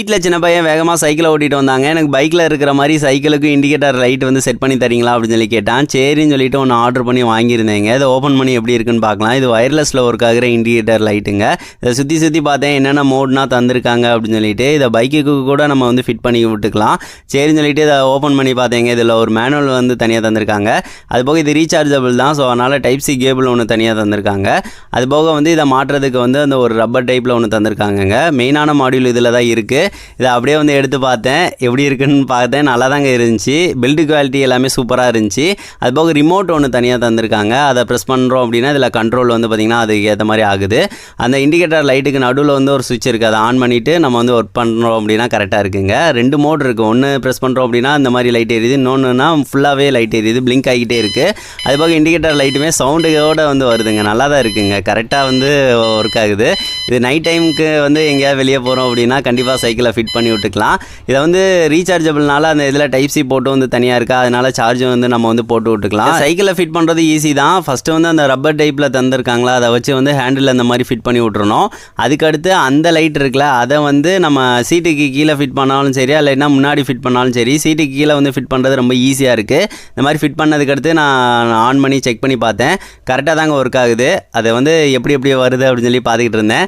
வீட்டில் சின்ன பையன் வேகமாக சைக்கிளை ஓட்டிட்டு வந்தாங்க. எனக்கு பைக்கில் இருக்கிற மாதிரி சைக்கிளுக்கு இண்டிகேட்டர் லைட் வந்து செட் பண்ணி தரீங்களா அப்படின்னு சொல்லி கேட்டான். சரின்னு சொல்லிட்டு ஒன்று ஆர்டர் பண்ணி வாங்கியிருந்தேங்க. இதை ஓப்பன் பண்ணி எப்படி இருக்குன்னு பார்க்கலாம். இது ஒயர்லெஸில் ஒர்க் ஆகிற இண்டிகேட்டர் லைட்டுங்க இதை சுற்றி சுற்றி பார்த்தேன் என்னென்ன மோட்னா தந்திருக்காங்க அப்படின்னு சொல்லிட்டு. இதை பைக்குக்கு கூட நம்ம வந்து ஃபிட் பண்ணி விட்டுக்கலாம். சரின்னு சொல்லிட்டு இதை ஓப்பன் பண்ணி பார்த்தேங்க. இதில் ஒரு மேனுவல் வந்து தனியாக தந்திருக்காங்க. அது போக இது ரீசார்ஜபிள் தான். ஸோ அதனால் டைப் சி கேபிள் ஒன்று தனியாக தந்திருக்காங்க. அது போக வந்து இதை மாட்டுறதுக்கு வந்து அந்த ஒரு ரப்பர் டைப்பில் ஒன்று தந்திருக்காங்கங்க. மெயினான மாடியூல் இதில் தான் இருக்குது இதை அப்படியே வந்து எடுத்து பார்த்தேன். எப்படி இருக்குன்னு பார்த்தேன். நல்லா தாங்க இருந்துச்சு. பில்டு குவாலிட்டி எல்லாமே சூப்பராக இருந்துச்சு. அது போக ரிமோட் ஒன்று தனியாக தந்திருக்காங்க. அதை ப்ரெஸ் பண்ணுறோம் அப்படின்னா இதில் கண்ட்ரோல் வந்து பார்த்திங்கன்னா அதுக்கு ஏற்ற மாதிரி ஆகுது. அந்த இண்டிகேட்டர் லைட்டுக்கு நடுவில் வந்து ஒரு சுவிட்ச் இருக்குது அதை ஆன் பண்ணிவிட்டு நம்ம வந்து ஒர்க் பண்ணுறோம் அப்படின்னா கரெக்டாக இருக்குங்க. ரெண்டு மோட் இருக்குது ஒன்று ப்ரெஸ் பண்ணுறோம் அப்படின்னா இந்த மாதிரி லைட் எரியுது. இன்னொன்றுனா ஃபுல்லாகவே லைட் எரியுது. பிளிங்க் ஆகிட்டே இருக்குது அது போக இண்டிகேட்டர் லைட்டுமே சவுண்டுகளோட வந்து வருதுங்க. நல்லா தான் இருக்குங்க கரெக்டாக வந்து ஒர்க் ஆகுது. இது நைட் டைமுக்கு வந்து எங்கேயாவது வெளியே போகிறோம் அப்படின்னா கண்டிப்பாக சைக்கிளை ஃபிட் பண்ணி விட்டுக்கலாம். இதை வந்து ரீசார்ஜபிள்னால அந்த இதில் டைப் சி போட்டு வந்து தனியாக இருக்கா? அதனால சார்ஜ் வந்து நம்ம வந்து போட்டு விட்டுக்கலாம். சைக்கிளை ஃபிட் பண்ணுறது ஈஸி தான். ஃபஸ்ட்டு வந்து அந்த ரப்பர் டைப்பில் தந்திருக்காங்களா? அதை வச்சு வந்து ஹேண்டில் அந்த மாதிரி ஃபிட் பண்ணி விட்றணும் அதுக்கடுத்து அந்த லைட் இருக்குல்ல அதை வந்து நம்ம சீட்டுக்கு கீழே ஃபிட் பண்ணாலும் சரி இல்லைன்னா முன்னாடி ஃபிட் பண்ணாலும் சரி சீட்டுக்கு கீழே வந்து ஃபிட் பண்ணுறது ரொம்ப ஈஸியாக இருக்குது இந்த மாதிரி ஃபிட் பண்ணதுக்கடுத்து நான் ஆன் பண்ணி செக் பண்ணி பார்த்தேன். கரெக்டாக தாங்க ஒர்க் ஆகுது. அதை வந்து எப்படி எப்படி வருது அப்படின்னு சொல்லி பார்த்துக்கிட்டு இருந்தேன்.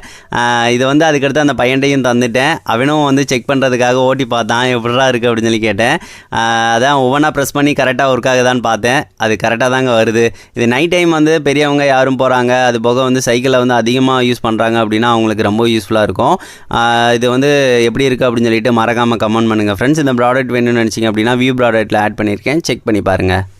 இதை வந்து அதுக்கடுத்து அந்த பையன்ட்டையும் தந்துட்டேன். அவனும் வந்து செக் பண்ணுறதுக்காக ஓட்டி பார்த்தான். எப்படிடா இருக்குது அப்படின்னு சொல்லி கேட்டேன். அதான் ஒவ்வொன்றா ப்ரெஸ் பண்ணி கரெக்டாக ஒர்க் ஆகுதான்னு பார்த்தேன். அது கரெக்டாக தாங்க வருது. இது நைட் டைம் வந்து பெரியவங்க யாரும் போகிறாங்க அது போக வந்து சைக்கிளை வந்து அதிகமாக யூஸ் பண்ணுறாங்க அப்படின்னா அவங்களுக்கு ரொம்ப யூஸ்ஃபுல்லாக இருக்கும். இது வந்து எப்படி இருக்குது அப்படின்னு சொல்லிட்டு மறக்காமல் கமெண்ட் பண்ணுங்கள் ஃப்ரெண்ட்ஸ் இந்த ப்ராடக்ட் வேணும்னு நினச்சிங்க அப்படின்னா வியூ ப்ராடக்ட்டில் ஆட் பண்ணியிருக்கேன். செக் பண்ணி பாருங்கள்